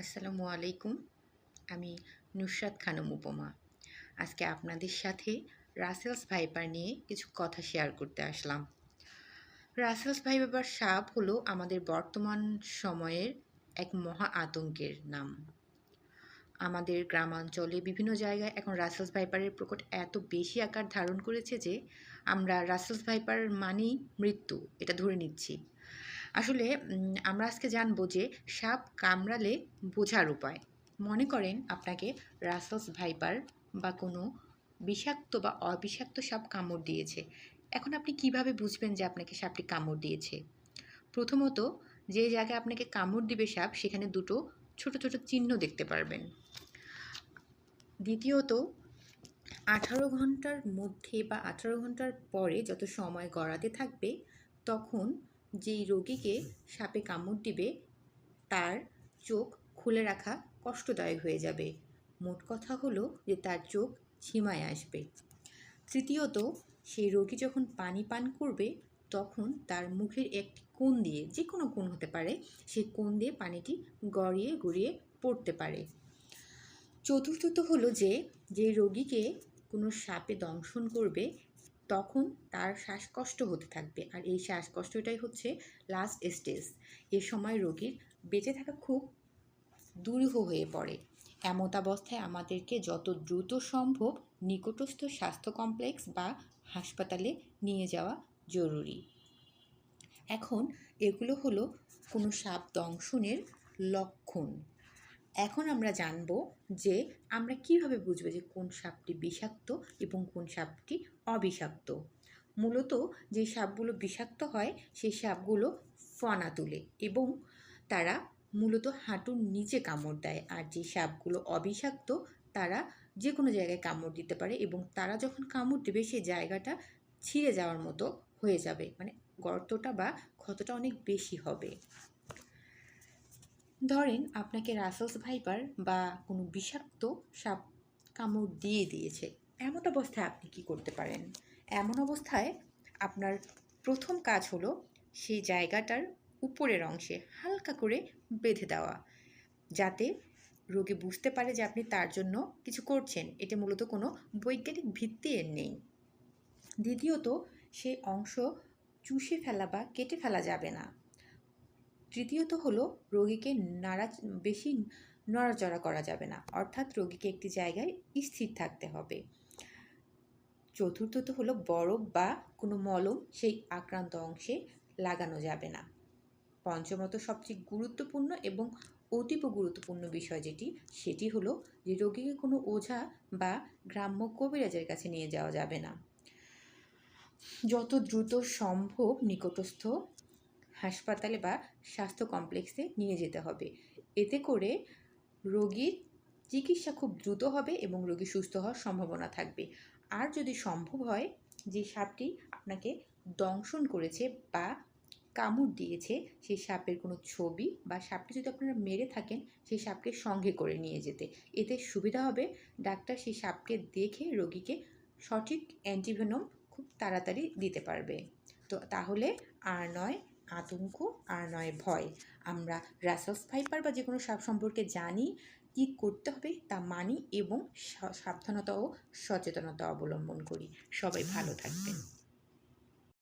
আসসালামু আলাইকুম, আমি নুসরাত খানম উপমা। আজকে আপনাদের সাথে রাসেলস ভাইপার নিয়ে কিছু কথা শেয়ার করতে আসলাম। রাসেলস ভাইপার সাপ হলো আমাদের বর্তমান সময়ের এক মহা আতঙ্কের নাম। আমাদের গ্রামাঞ্চলে বিভিন্ন জায়গায় এখন রাসেলস ভাইপারের প্রকট এত বেশি আকার ধারণ করেছে যে আমরা রাসেলস ভাইপার মানেই মৃত্যু, এটা ধরে নিচ্ছি। আসলে আমরা আজকে জানব যে সাপ কামড়ালে বোঝার উপায়। মনে করেন আপনাকে রাসেলস ভাইপার বা কোনো বিষাক্ত বা অবিষাক্ত সাপ কামড় দিয়েছে। এখন আপনি কীভাবে বুঝবেন যে আপনাকে সাপটি কামড় দিয়েছে? প্রথমত, যে জায়গায় আপনাকে কামড় দিবে সাপ, সেখানে দুটো ছোট ছোট চিহ্ন দেখতে পারবেন। দ্বিতীয়ত, আঠারো ঘণ্টার মধ্যে বা আঠারো ঘণ্টার পরে যত সময় গড়াতে থাকবে, তখন যেই রোগীকে সাপে কামড় দিবে, তার চোখ খুলে রাখা কষ্টদায়ক হয়ে যাবে। মোট কথা হলো যে তার চোখ ঝিমায় আসবে। তৃতীয়ত, সেই রোগী যখন পানি পান করবে, তখন তার মুখের একটি কোণ দিয়ে, যে কোনো কোণ হতে পারে সেই কোণ দিয়ে পানিটি গড়িয়ে গড়িয়ে পড়তে পারে। চতুর্থত হলো যে যে রোগীকে কোনো সাপে দংশন করবে তখন তার শ্বাসকষ্ট হতে থাকবে। আর এই শ্বাসকষ্টটাই হচ্ছে লাস্ট স্টেজ এ সময় রোগীর বেঁচে থাকা খুব দুরূহ হয়ে পড়ে। এমতাবস্থায় আমাদেরকে যত দ্রুত সম্ভব নিকটস্থ স্বাস্থ্য কমপ্লেক্স বা হাসপাতালে নিয়ে যাওয়া জরুরি। এখন এগুলো হলো কোনো সাপ দংশনের লক্ষণ। এখন আমরা জানব যে আমরা কীভাবে বুঝব যে কোন সাপটি বিষাক্ত এবং কোন সাপটি অবিষাক্ত। মূলত যে সাপগুলো বিষাক্ত হয়, সেই সাপগুলো ফনা তুলে এবং তারা মূলত হাঁটুর নিচে কামড় দেয়। আর যে সাপগুলো অবিষাক্ত, তারা যে কোনো জায়গায় কামড় দিতে পারে এবং তারা যখন কামড় দেবে, সেই জায়গাটা ছিঁড়ে যাওয়ার মতো হয়ে যাবে। মানে গর্তটা বা ক্ষতটা অনেক বেশি হবে। ধরেন আপনাকে রাসেলস ভাইপার বা কোনো বিষাক্ত সাপ কামড় দিয়ে দিয়েছে। এমন অবস্থায় আপনি কি করতে পারেন? এমন অবস্থায় আপনার প্রথম কাজ হলো সেই জায়গাটার উপরের অংশে হালকা করে বেঁধে দেওয়া, যাতে রোগী বুঝতে পারে যে আপনি তার জন্য কিছু করছেন। এটা মূলত কোনো বৈজ্ঞানিক ভিত্তি এর নেই। দ্বিতীয়ত সেই অংশ চুষে ফেলা বা কেটে ফেলা যাবে না। তৃতীয়ত হলো রোগীকে নাড়া, বেশি নড়াচড়া করা যাবে না। অর্থাৎ রোগীকে একটি জায়গায় স্থির থাকতে হবে। চতুর্থত হলো বরফ বা কোনো মলম সেই আক্রান্ত অংশে লাগানো যাবে না। পঞ্চমত সবচেয়ে গুরুত্বপূর্ণ এবং অতীব গুরুত্বপূর্ণ বিষয় যেটি, সেটি হলো যে রোগীকে কোনো ওঝা বা গ্রাম্য কবিরাজের কাছে নিয়ে যাওয়া যাবে না। যত দ্রুত সম্ভব নিকটস্থ হাসপাতালে বা স্বাস্থ্য কমপ্লেক্সে নিয়ে যেতে হবে। এতে করে রোগীর চিকিৎসা খুব দ্রুত হবে এবং রোগী সুস্থ হওয়ার সম্ভাবনা থাকবে। আর যদি সম্ভব হয়, যে সাপটি আপনাকে দংশন করেছে বা কামড় দিয়েছে, সেই সাপের কোনো ছবি বা সাপটি যদি আপনারা মেরে থাকেন, সেই সাপকে সঙ্গে করে নিয়ে যেতে। এতে সুবিধা হবে, ডাক্তার সেই সাপকে দেখে রোগীকে সঠিক অ্যান্টিভেনম খুব তাড়াতাড়ি দিতে পারবে। তো তাহলে আর নয় আতঙ্ক আর নয় ভয়। আমরা রাসেলস ভাইপার বা যে কোনো সাপ সম্পর্কে জানি কী করতে হবে তা মানি এবং সাবধানতা ও সচেতনতা অবলম্বন করি। সবাই ভালো থাকবেন।